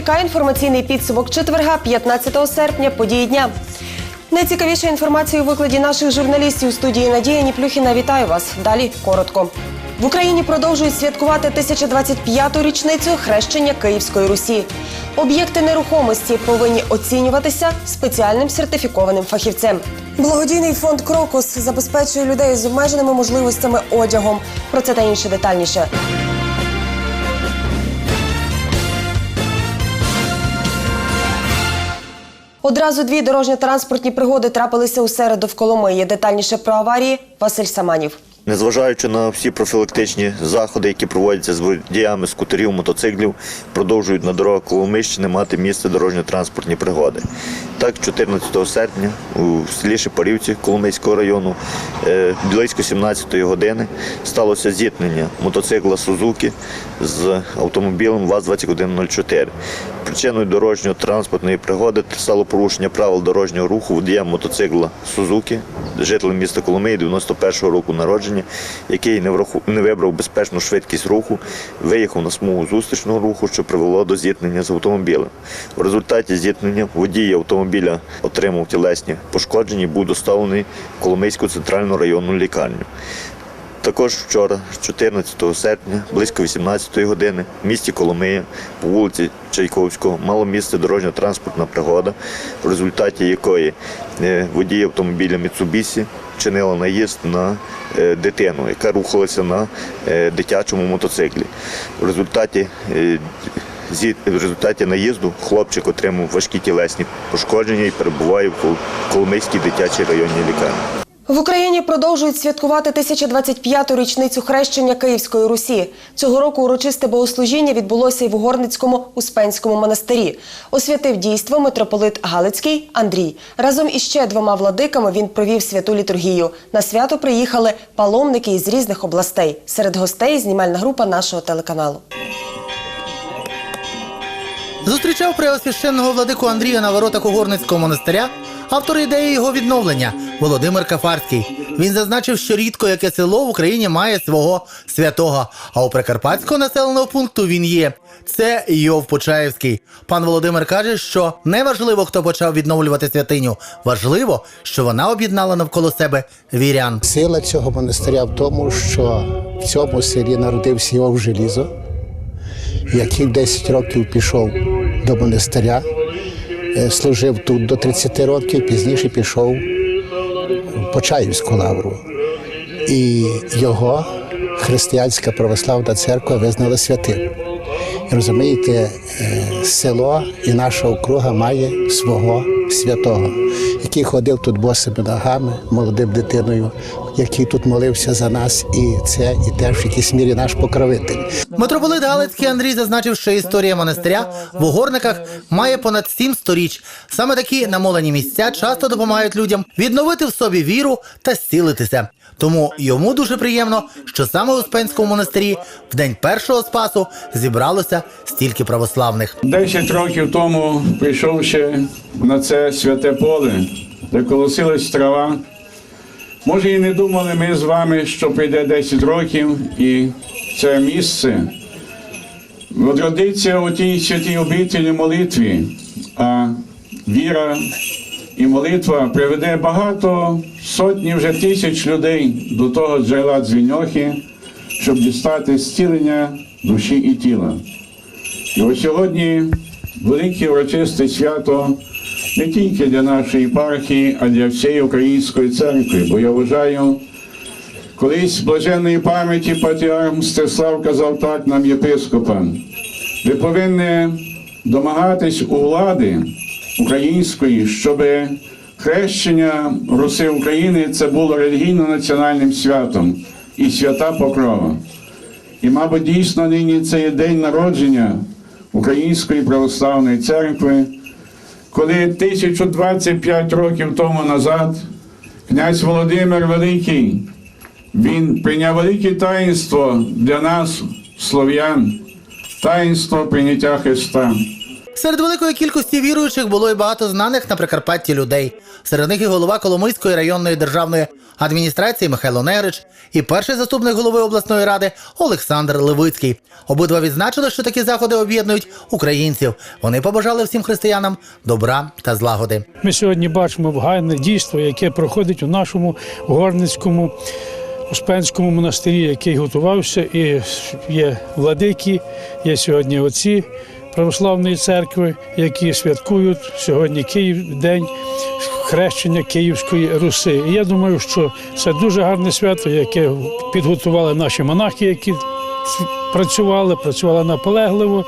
ТК інформаційний підсумок четверга, 15 серпня, події дня. Найцікавіша інформація у викладі наших журналістів у студії Надія Ніплюхіна. Вітаю вас. Далі коротко. В Україні продовжують святкувати 1025-ту річницю хрещення Київської Русі. Об'єкти нерухомості повинні оцінюватися спеціальним сертифікованим фахівцем. Благодійний фонд Крокус забезпечує людей з обмеженими можливостями одягом. Про це та інше детальніше. Одразу дві дорожньо-транспортні пригоди трапилися у середу в Коломиї. Детальніше про аварії Василь Саманів. Незважаючи на всі профілактичні заходи, які проводяться з водіями скутерів, мотоциклів, продовжують на дорогах Коломищини мати місце дорожньо-транспортні пригоди. Так, 14 серпня у селі Шепарівці Коломийського району е, близько 17 години сталося зіткнення мотоцикла Сузуки з автомобілем ВАЗ-2104. Причиною дорожньо-транспортної пригоди стало порушення правил дорожнього руху водіям мотоцикла Сузуки, жителем міста Коломиї 91-го року народження, який не, не вибрав безпечну швидкість руху, виїхав на смугу зустрічного руху, що привело до зіткнення з автомобілем. В результаті зіткнення водій автомобіля отримав тілесні пошкодження і був доставлений в Коломийську центральну районну лікарню. Також вчора, 14 серпня, близько 18 години, в місті Коломия по вулиці Чайковського мало місце дорожньо-транспортна пригода, в результаті якої е, водій автомобіля Mitsubishi чинила наїзд на е, дитину, яка рухалася на е, дитячому мотоциклі. В результаті в результаті наїзду хлопчик отримав важкі тілесні пошкодження і перебуває в Коломийській дитячій районній лікарні. В Україні продовжують святкувати 1025-ту річницю хрещення Київської Русі. Цього року урочисте богослужіння відбулося і в Угорницькому Успенському монастирі. Освятив дійство митрополит Галицький Андрій. Разом із ще двома владиками він провів святу літургію. На свято приїхали паломники із різних областей. Серед гостей знімальна група нашого телеканалу. Зустрічав преосвященного владику Андрія на воротах Угорницького монастиря автор ідеї його відновлення Володимир Кафарський. Він зазначив, що рідко яке село в Україні має свого святого, а у прикарпатського населеного пункту він є. Це Йов Почаївський. Пан Володимир каже, що не важливо, хто почав відновлювати святиню. Важливо, що вона об'єднала навколо себе вірян. Сила цього монастиря в тому, що в цьому селі народився Іов Желізо, який в 10 років пішов до монастиря, е, служив тут до 30 років, пізніше пішов Почаївську лавру. І його християнська православна церква визнала святим. І Розумієте, е, село і наша округа має свого святого, який ходив тут босими ногами, молодим дитиною, який тут молився за нас, і це і теж в якійсь мірі наш покровитель. Митрополит Галицький Андрій зазначив, що історія монастиря в угорниках має понад сім сторіч. Саме такі намолені місця часто допомагають людям відновити в собі віру та зцілитися. Тому йому дуже приємно, що саме у Успенському монастирі в день першого спасу зібралося стільки православних. Десять років тому, прийшовши на це святе поле, де колосилась трава, може і не думали ми з вами, що прийде 10 років і це місце відродиться у тій святій обителі молитві, а віра і молитва приведе багато сотні вже тисяч людей до того джерела дзвіньохи, щоб дістати зцілення душі і тіла. І ось сьогодні велике урочисте свято не тільки для нашої єпархії, а для всієї української церкви. Бо я вважаю, колись блаженної пам'яті патріарх Мстислав казав так нам єпископам. Ви повинні домагатись у влади української, щоб хрещення Руси України це було релігійно-національним святом і свята покрова. І, мабуть, дійсно нині це є день народження Української православної церкви, коли 1025 років тому назад князь Володимир Великий він прийняв велике таїнство для нас, слов'ян, таїнство прийняття Христа. Серед великої кількості віруючих було й багато знаних на Прикарпатті людей. Серед них і голова Коломийської районної державної адміністрації Михайло Негрич і перший заступник голови обласної ради Олександр Левицький. Обидва відзначили, що такі заходи об'єднують українців. Вони побажали всім християнам добра та злагоди. Ми сьогодні бачимо гарне дійство, яке проходить у нашому Горницькому Успенському монастирі, який готувався, і є владики, є сьогодні отці православної церкви, які святкують сьогодні Київ, день хрещення Київської Руси. І я думаю, що це дуже гарне свято, яке підготували наші монахи, які працювали, працювали наполегливо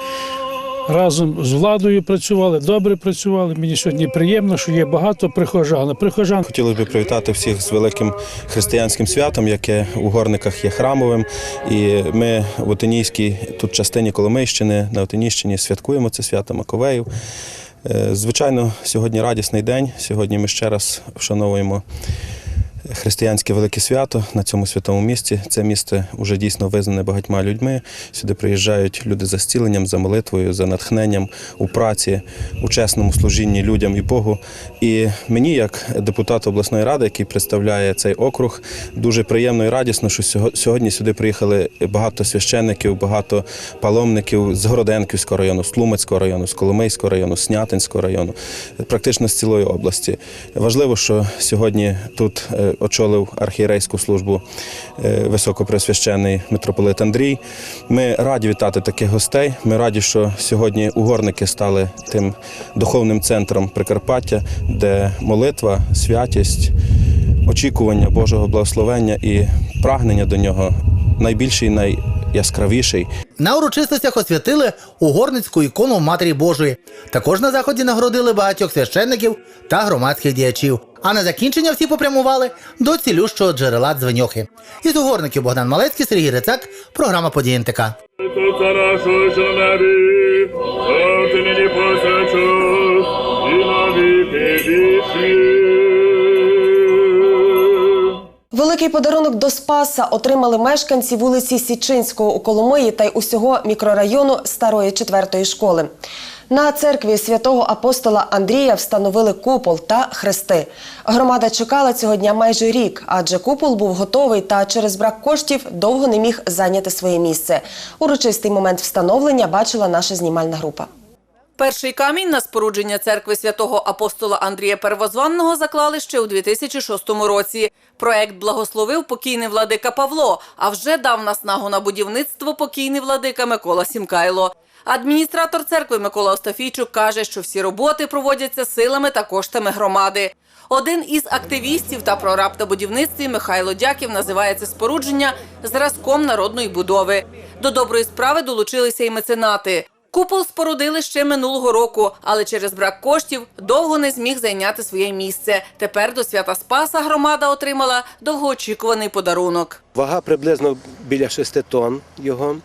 разом з владою працювали, добре працювали. Мені сьогодні приємно, що є багато прихожан. Прихожан Хотілося б привітати всіх з великим християнським святом, яке у горниках є храмовим. І ми в Отинійській тут частині Коломийщини на Отинійщині святкуємо це свято Маковеїв. Е, Звичайно, сьогодні радісний день. Сьогодні ми ще раз вшановуємо християнське велике свято на цьому святому місці. Це місце вже дійсно визнане багатьма людьми. Сюди приїжджають люди за зціленням, за молитвою, за натхненням у праці, у чесному служінні людям і Богу. І мені, як депутату обласної ради, який представляє цей округ, дуже приємно і радісно, що сього- сьогодні сюди приїхали багато священників, багато паломників з Городенківського району, з Тлумацького району, з Коломийського району, Снятинського району, практично з цілої області. Важливо, що сьогодні тут е, очолив архієрейську службу е, високопресвящений митрополит Андрій. Ми раді вітати таких гостей. Ми раді, що сьогодні угорники стали тим духовним центром Прикарпаття, де молитва, святість, очікування Божого благословення і прагнення до нього найбільший, найяскравіший. На урочистостях освятили угорницьку ікону Матері Божої. Також на заході нагородили багатьох священників та громадських діячів. А на закінчення всі попрямували до цілющого джерела дзвеньохи. Із угорників Богдан Малецький, Сергій Рицак, програма «Події НТК». Великий подарунок до Спаса отримали мешканці вулиці Січинського у Коломиї та й усього мікрорайону старої четвертої школи. На церкві святого апостола Андрія встановили купол та хрести. Громада чекала цього дня майже рік, адже купол був готовий та через брак коштів довго не міг зайняти своє місце. Урочистий момент встановлення бачила наша знімальна група. Перший камінь на спорудження церкви святого апостола Андрія Первозванного заклали ще у 2006 році. Проект благословив покійний владика Павло, а вже дав наснагу на будівництво покійний владика Микола Сімкайло. Адміністратор церкви Микола Остафійчук каже, що всі роботи проводяться силами та коштами громади. Один із активістів та прораб на будівництві Михайло Дяків називає це спорудження зразком народної будови. До доброї справи долучилися і меценати. Купол спорудили ще минулого року, але через брак коштів довго не зміг зайняти своє місце. Тепер до свята Спаса громада отримала довгоочікуваний подарунок. Вага приблизно біля 6 тонн його.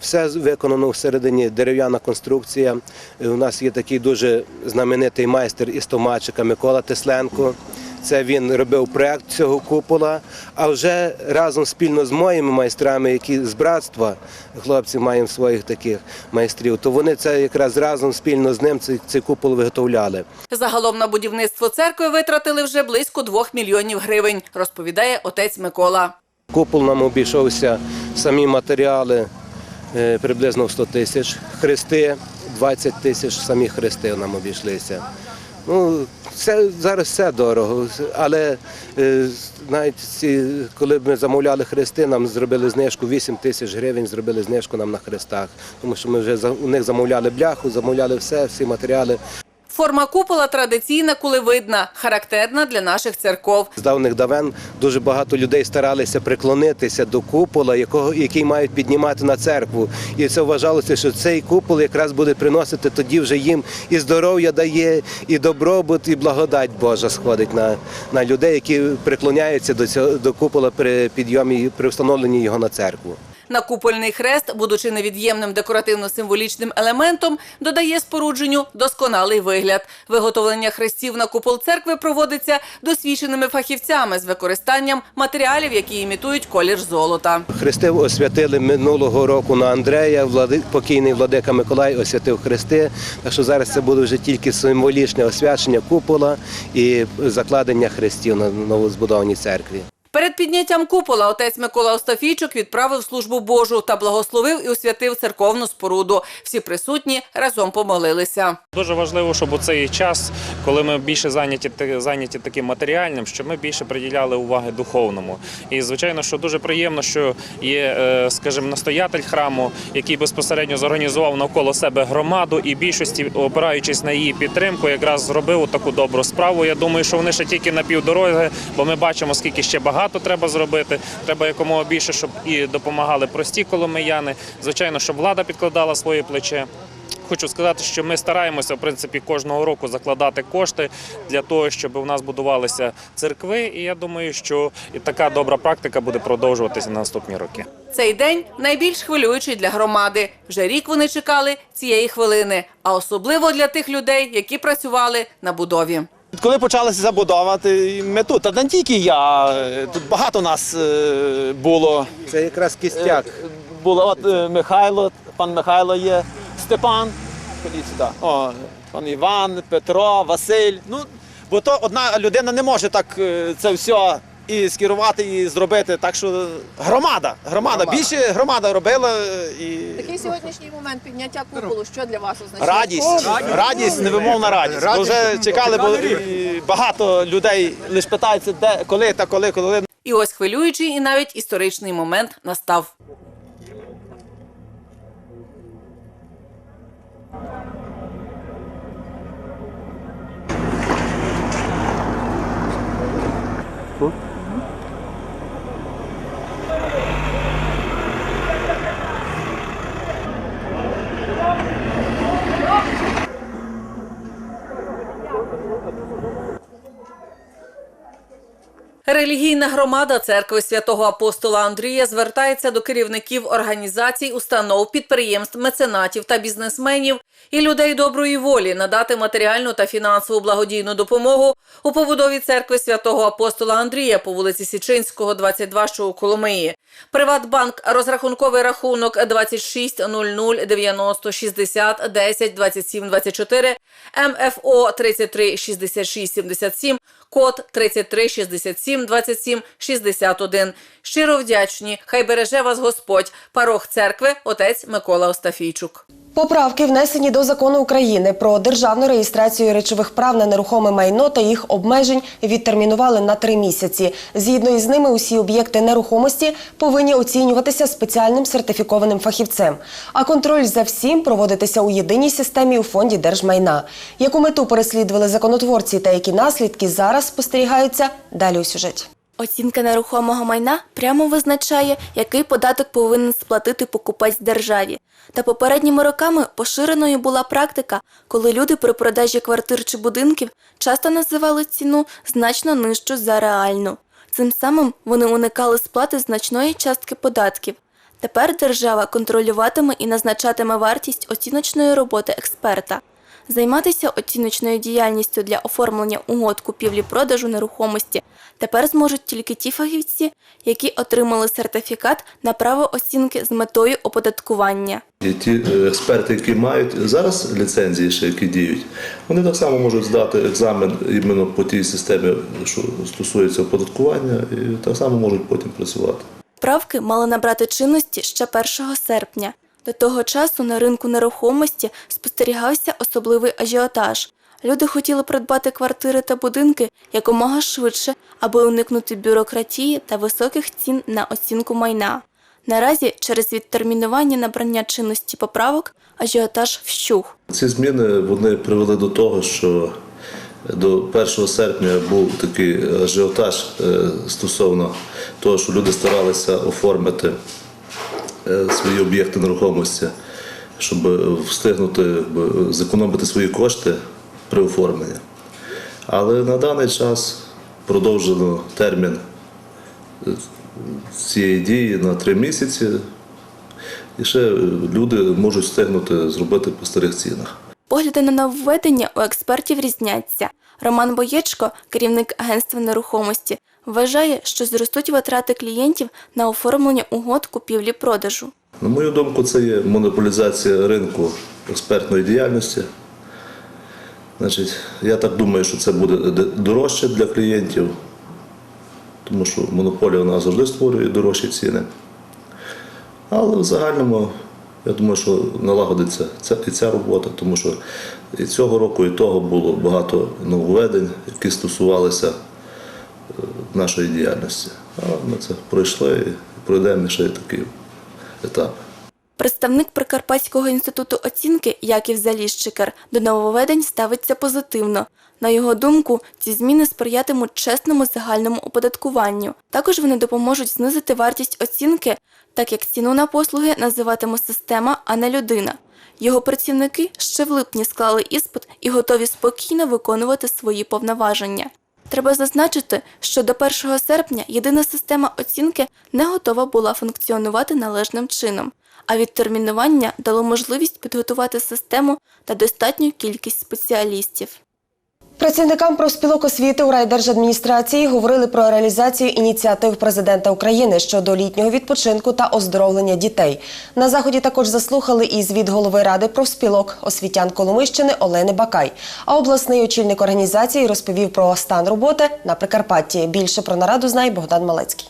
Все виконано всередині дерев'яна конструкція. У нас є такий дуже знаменитий майстер із Томачика Микола Тесленко. Це він робив проект цього купола. А вже разом спільно з моїми майстрами, які з братства, хлопці маємо своїх таких майстрів, то вони це якраз разом спільно з ним цей, цей купол виготовляли. Загалом на будівництво церкви витратили вже близько 2 мільйонів гривень, розповідає отець Микола. Купол нам обійшовся самі матеріали е, приблизно в 100 тисяч. Хрести 20 тисяч самі хрести нам обійшлися. Ну, все, зараз все дорого, але е, навіть ці, коли ми замовляли хрести, нам зробили знижку 8 тисяч гривень, зробили знижку нам на хрестах, тому що ми вже у них замовляли бляху, замовляли все, всі матеріали. Форма купола традиційна, кулевидна, характерна для наших церков. З давних давен дуже багато людей старалися приклонитися до купола, якого, який мають піднімати на церкву. І це вважалося, що цей купол якраз буде приносити тоді вже їм і здоров'я дає, і добробут, і благодать Божа сходить на, на людей, які приклоняються до цього до купола при підйомі при встановленні його на церкву. На купольний хрест, будучи невід'ємним декоративно-символічним елементом, додає спорудженню досконалий вигляд. Виготовлення хрестів на купол церкви проводиться досвідченими фахівцями з використанням матеріалів, які імітують колір золота. Хрести освятили минулого року на Андрея. Влади, покійний владика Миколай освятив хрести. Так що зараз це буде вже тільки символічне освячення купола і закладення хрестів на новозбудованій церкві. Перед підняттям купола отець Микола Остафійчук відправив службу Божу та благословив і освятив церковну споруду. Всі присутні разом помолилися. Дуже важливо, щоб у цей час, коли ми більше зайняті зайняті таким матеріальним, щоб ми більше приділяли уваги духовному. І звичайно, що дуже приємно, що є, е, скажімо, настоятель храму, який безпосередньо зорганізував навколо себе громаду, і більшості, опираючись на її підтримку, якраз зробив таку добру справу. Я думаю, що вони ще тільки на півдороги, бо ми бачимо, скільки ще багато треба зробити. Треба якомога більше, щоб і допомагали прості коломияни. Звичайно, щоб влада підкладала своє плече. Хочу сказати, що ми стараємося в принципі кожного року закладати кошти для того, щоб у нас будувалися церкви. І я думаю, що і така добра практика буде продовжуватися на наступні роки. Цей день найбільш хвилюючий для громади. Вже рік вони чекали цієї хвилини, а особливо для тих людей, які працювали на будові. Коли почалася забудова, ми тут, та не тільки я, е, тут багато нас е, було. Це якраз кістяк. Було от е, Михайло, пан Михайло є, Степан, ходіть сюди. О, пан Іван, Петро, Василь. Ну, бо то одна людина не може так е, це все і скерувати, і зробити. Так що громада, громада, більше громада робила і. Такий сьогоднішній момент підняття куполу, що для вас означає? Радість, радість, невимовна радість. Бо вже чекали, бо і багато людей лише питаються, де коли та коли, коли. І ось хвилюючий і навіть історичний момент настав. Релігійна громада церкви святого апостола Андрія звертається до керівників організацій, установ, підприємств, меценатів та бізнесменів і людей доброї волі надати матеріальну та фінансову благодійну допомогу у побудові церкви святого апостола Андрія по вулиці Січинського, 22, що у Коломиї. Приватбанк розрахунковий рахунок 26 00 90 60 10 27 24 МФО 33 66 77 код 33 67 27 61. Щиро вдячні. Хай береже вас Господь. Парох церкви отець Микола Остафійчук. Поправки внесені до закону України про державну реєстрацію речових прав на нерухоме майно та їх обмежень відтермінували на три місяці. Згідно із ними, усі об'єкти нерухомості повинні оцінюватися спеціальним сертифікованим фахівцем. А контроль за всім проводитися у єдиній системі у фонді держмайна. Яку мету переслідували законотворці та які наслідки зараз спостерігаються далі у сюжеті. Оцінка нерухомого майна прямо визначає, який податок повинен сплатити покупець державі. Та попередніми роками поширеною була практика, коли люди при продажі квартир чи будинків часто називали ціну значно нижчу за реальну. Цим самим вони уникали сплати значної частки податків. Тепер держава контролюватиме і назначатиме вартість оціночної роботи експерта. Займатися оціночною діяльністю для оформлення угод купівлі-продажу нерухомості тепер зможуть тільки ті фахівці, які отримали сертифікат на право оцінки з метою оподаткування. І ті е, експерти, які мають зараз ліцензії, ще які діють, вони так само можуть здати екзамен іменно по тій системі, що стосується оподаткування, і так само можуть потім працювати. Правки мали набрати чинності ще 1 серпня. До того часу на ринку нерухомості спостерігався особливий ажіотаж. Люди хотіли придбати квартири та будинки якомога швидше, аби уникнути бюрократії та високих цін на оцінку майна. Наразі через відтермінування набрання чинності поправок ажіотаж вщух. Ці зміни вони привели до того, що до 1 серпня був такий ажіотаж е, стосовно того, що люди старалися оформити свої об'єкти нерухомості, щоб встигнути якби, зекономити свої кошти при оформленні. Але на даний час продовжено термін е, цієї дії на три місяці, і ще люди можуть встигнути зробити по старих цінах. Погляди на нововведення у експертів різняться. Роман Боєчко, керівник агентства нерухомості, вважає, що зростуть витрати клієнтів на оформлення угод купівлі-продажу. На мою думку, це є монополізація ринку експертної діяльності. Значить, я так думаю, що це буде дорожче для клієнтів, тому що монополія вона завжди створює дорожчі ціни. Але в загальному, я думаю, що налагодиться ця, і ця робота, тому що і цього року, і того було багато нововведень, які стосувалися нашої діяльності. А ми це пройшли і пройдемо ще такий етап. Представник Прикарпатського інституту оцінки Яків Заліщикар до нововведень ставиться позитивно. На його думку, ці зміни сприятимуть чесному загальному оподаткуванню. Також вони допоможуть знизити вартість оцінки, так як ціну на послуги називатиме система, а не людина. Його працівники ще в липні склали іспит і готові спокійно виконувати свої повноваження. Треба зазначити, що до 1 серпня єдина система оцінки не готова була функціонувати належним чином, а відтермінування дало можливість підготувати систему та достатню кількість спеціалістів. Працівникам профспілок освіти у райдержадміністрації говорили про реалізацію ініціатив президента України щодо літнього відпочинку та оздоровлення дітей. На заході також заслухали і звіт голови ради профспілок освітян Коломищини Олени Бакай. А обласний очільник організації розповів про стан роботи на Прикарпатті. Більше про нараду знає Богдан Малецький.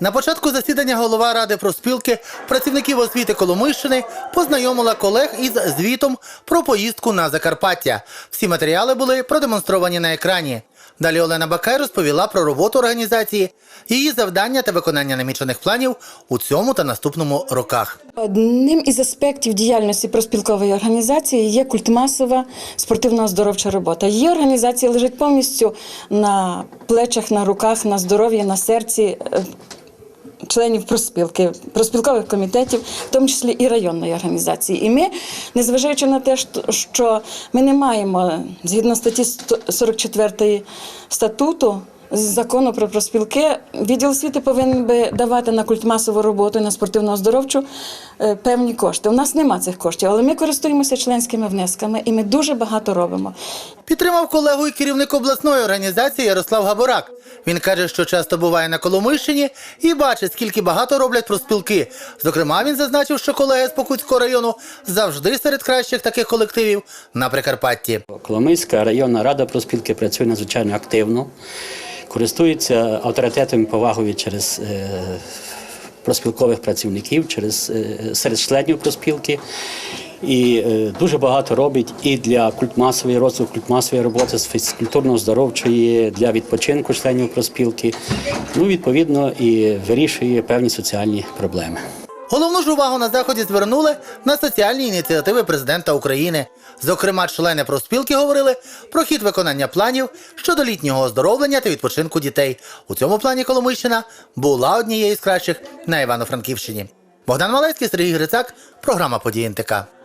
На початку засідання голова ради профспілки працівників освіти Коломийщини познайомила колег із звітом про поїздку на Закарпаття. Всі матеріали були продемонстровані на екрані. Далі Олена Бакай розповіла про роботу організації, її завдання та виконання намічених планів у цьому та наступному роках. Одним із аспектів діяльності проспілкової організації є культмасова спортивно-оздоровча робота. Її організація лежить повністю на плечах, на руках, на здоров'ї, на серці. Членів проспілки, проспілкових комітетів, в тому числі і районної організації. І ми, незважаючи на те, що- ми не маємо згідно статті 44 статуту з закону про проспілки, відділ освіти повинен би давати на культмасову роботу на спортивно-оздоровчу е, певні кошти. У нас нема цих коштів, але ми користуємося членськими внесками і ми дуже багато робимо. Підтримав колегу і керівник обласної організації Ярослав Габорак. Він каже, що часто буває на Коломийщині і бачить, скільки багато роблять профспілки. Зокрема, він зазначив, що колеги з Покутського району завжди серед кращих таких колективів на Прикарпатті. Коломийська районна рада профспілки працює надзвичайно активно, користується авторитетом і повагою через е, проспілкових працівників, через е, серед членів проспілки. І е, дуже багато робить і для культмасової розвитку, культмасової роботи з фізкультурно-здоровчої, для відпочинку членів проспілки. Ну, відповідно, і вирішує певні соціальні проблеми. Головну ж увагу на заході звернули на соціальні ініціативи президента України. Зокрема, члени профспілки говорили про хід виконання планів щодо літнього оздоровлення та відпочинку дітей. У цьому плані Коломийщина була однією з кращих на Івано-Франківщині. Богдан Малецький, Сергій Грицак, програма «Події НТК».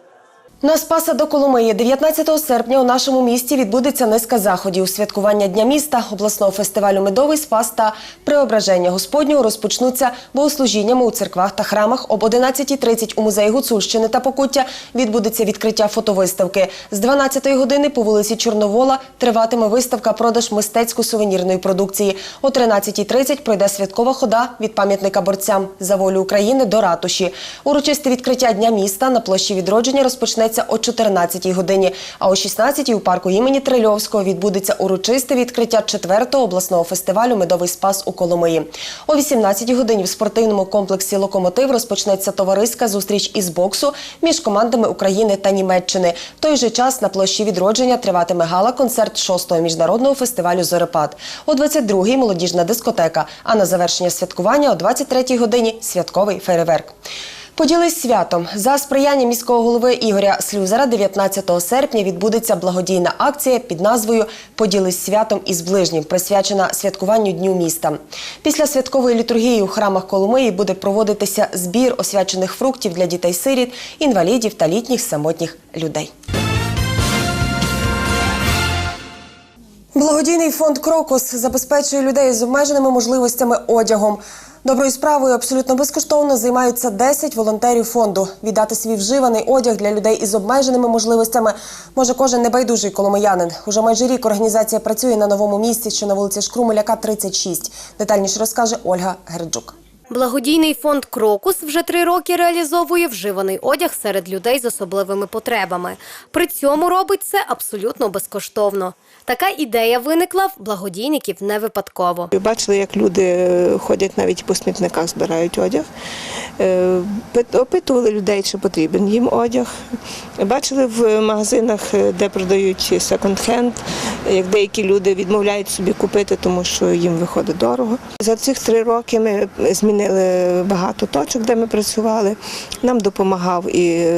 На Спаса до Коломиї 19 серпня у нашому місті відбудеться низка заходів. Святкування Дня міста, обласного фестивалю Медовий Спас та Преображення Господнього розпочнуться богослужіннями у церквах та храмах. Об 11.30 у музеї Гуцульщини та Покуття відбудеться відкриття фотовиставки. З 12 години по вулиці Чорновола триватиме виставка продаж мистецько-сувенірної продукції. О 13.30 пройде святкова хода від пам'ятника борцям за волю України до ратуші. Урочисте відкриття Дня міста на площі відродження розпочнеться о 14-й годині. А о 16-й у парку імені Трильовського відбудеться урочисте відкриття 4-го обласного фестивалю Медовий спас у Коломиї. О 18-й годині в спортивному комплексі Локомотив розпочнеться товариська зустріч із боксу між командами України та Німеччини. Той же час на площі відродження триватиме гала-концерт 6-го міжнародного фестивалю Зорепад. О 22-й молодіжна дискотека. А на завершення святкування о 23-й годині святковий фейерверк. Поділись святом за сприяння міського голови Ігоря Слюзера. 19 серпня відбудеться благодійна акція під назвою Поділись святом із ближнім, присвячена святкуванню дню міста. Після святкової літургії у храмах Коломиї буде проводитися збір освячених фруктів для дітей-сиріт, інвалідів та літніх самотніх людей. Благодійний фонд Крокус забезпечує людей з обмеженими можливостями одягом. Доброю справою абсолютно безкоштовно займаються 10 волонтерів фонду. Віддати свій вживаний одяг для людей із обмеженими можливостями може кожен небайдужий коломиянин. Уже майже рік організація працює на новому місці, що на вулиці Шкрумеляка, 36. Детальніше розкаже Ольга Герджук. Благодійний фонд Крокус вже три роки реалізовує вживаний одяг серед людей з особливими потребами. При цьому робить це абсолютно безкоштовно. Така ідея виникла в благодійників не випадково. Бачили, як люди е, ходять навіть по смітниках, збирають одяг. Е, Опитували людей, чи потрібен їм одяг. Бачили в магазинах, е, де продають секонд-хенд, як деякі люди відмовляють собі купити, тому що їм виходить дорого. За цих три роки ми змінили багато точок, де ми працювали. Нам допомагав і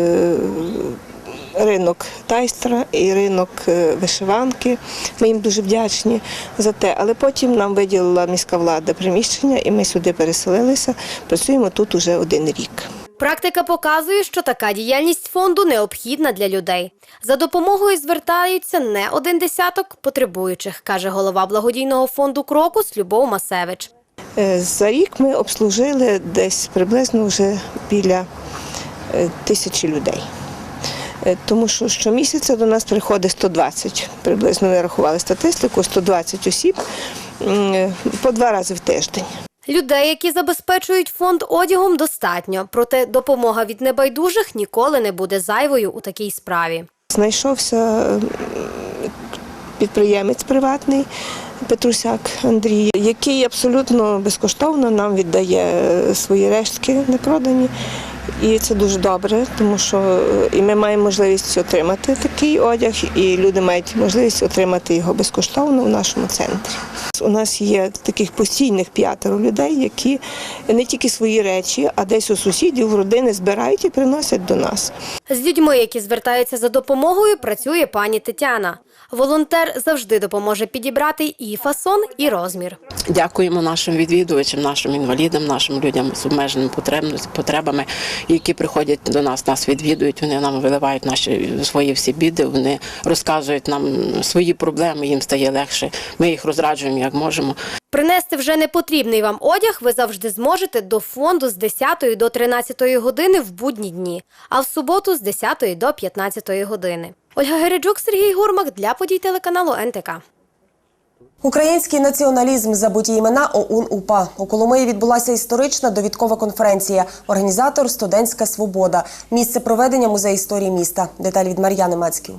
ринок тайстра і ринок е, вишиванки. Ми їм дуже вдячні за те. Але потім нам виділила міська влада приміщення, і ми сюди переселилися. Працюємо тут уже один рік. Практика показує, що така діяльність фонду необхідна для людей. За допомогою звертаються не один десяток потребуючих, каже голова благодійного фонду Крокус Любов Масевич. Е, За рік ми обслужили десь приблизно вже біля е, тисячі людей. Е, Тому що щомісяця до нас приходить 120, приблизно ми рахували статистику, 120 осіб е, по два рази в тиждень. Людей, які забезпечують фонд одягом, достатньо, проте допомога від небайдужих ніколи не буде зайвою у такій справі. Знайшовся підприємець приватний Петрусяк Андрій, який абсолютно безкоштовно нам віддає е, свої рештки непродані. І це дуже добре, тому що е, і ми маємо можливість отримати такий одяг, і люди мають можливість отримати його безкоштовно в нашому центрі. У нас є таких постійних п'ятеро людей, які не тільки свої речі, а десь у сусідів, в родини збирають і приносять до нас. З людьми, які звертаються за допомогою, працює пані Тетяна. Волонтер завжди допоможе підібрати і фасон, і розмір. Дякуємо нашим відвідувачам, нашим інвалідам, нашим людям з обмеженими потребами, які приходять до нас, нас відвідують. Вони нам виливають наші свої всі біди. Вони розказують нам свої проблеми. Їм стає легше. Ми їх розраджуємо як можемо. Принести вже непотрібний вам одяг ви завжди зможете до фонду з 10 до 13 години в будні дні, а в суботу з 10 до 15 години. Ольга Гереджук, Сергій Гурмак для подій телеканалу НТК. Український націоналізм забуті імена ОУН УПА. У Коломиї відбулася історична довідкова конференція. Організатор Студентська свобода. Місце проведення музей історії міста. Деталі від Мар'яни Мацьків.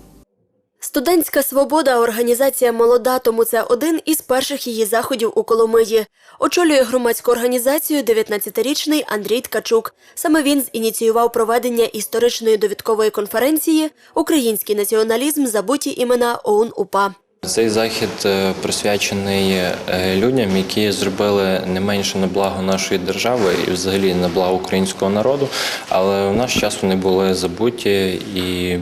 Студентська свобода організація молода, тому це один із перших її заходів у Коломиї. Очолює громадську організацію 19-річний Андрій Ткачук. Саме він зініціював проведення історичної довідкової конференції Український націоналізм забуті імена ОУН УПА. Цей захід е, присвячений е, людям, які зробили не менше на благо нашої держави і взагалі на благо українського народу, але в наш час вони були забуті і.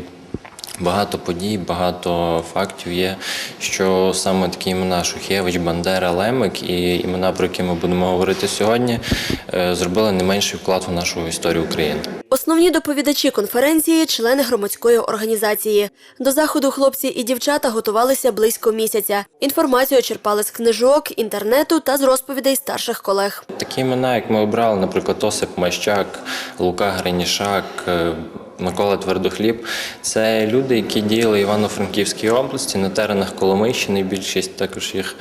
Багато подій, багато фактів є, що саме такі імена Шухевич, Бандера, Лемик і імена, про які ми будемо говорити сьогодні, е, зробили не менший вклад у нашу історію України. Основні доповідачі конференції – члени громадської організації. До заходу хлопці і дівчата готувалися близько місяця. Інформацію черпали з книжок, інтернету та з розповідей старших колег. Такі імена, як ми обрали, наприклад, Осип Мащак, Лука Гринішак, е, Микола Твердохліб, це люди, які діяли в Івано-Франківській області на теренах Коломийщини, більшість також їх.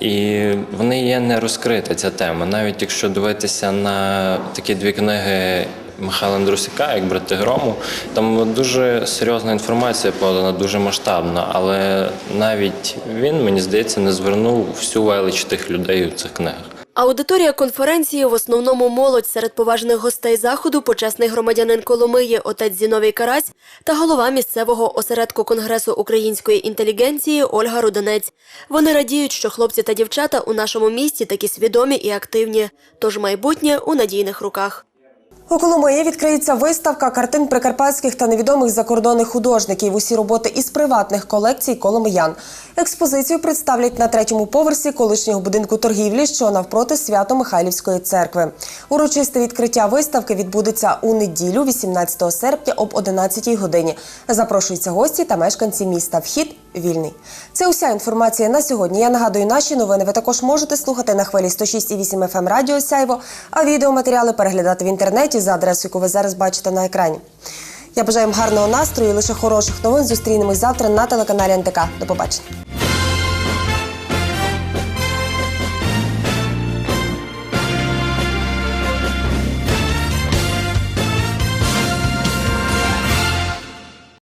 І вони є не розкрита ця тема. Навіть якщо дивитися на такі дві книги Михайла Андрусяка, як брати грому, там дуже серйозна інформація подана, дуже масштабна, але навіть він, мені здається, не звернув всю велич тих людей у цих книгах. Аудиторія конференції в основному молодь серед поважних гостей заходу, почесний громадянин Коломиї, отець Зіновій Карась та голова місцевого осередку Конгресу української інтелігенції Ольга Руденець. Вони радіють, що хлопці та дівчата у нашому місті такі свідомі і активні. Тож майбутнє у надійних руках. У Коломиї відкриється виставка картин прикарпатських та невідомих закордонних художників. Усі роботи із приватних колекцій коломиян. Експозицію представлять на третьому поверсі колишнього будинку торгівлі, що навпроти Свято-Михайлівської церкви. Урочисте відкриття виставки відбудеться у неділю, 18 серпня об 11 годині. Запрошуються гості та мешканці міста. Вхід вільний. Це уся інформація на сьогодні. Я нагадую, наші новини ви також можете слухати на хвилі 106,8 FM Радіо Сяйво, а відеоматеріали переглядати в інтернеті за адресою, яку ви зараз бачите на екрані. Я бажаю вам гарного настрою і лише хороших новин. Зустрінемось завтра на телеканалі НТК. До побачення.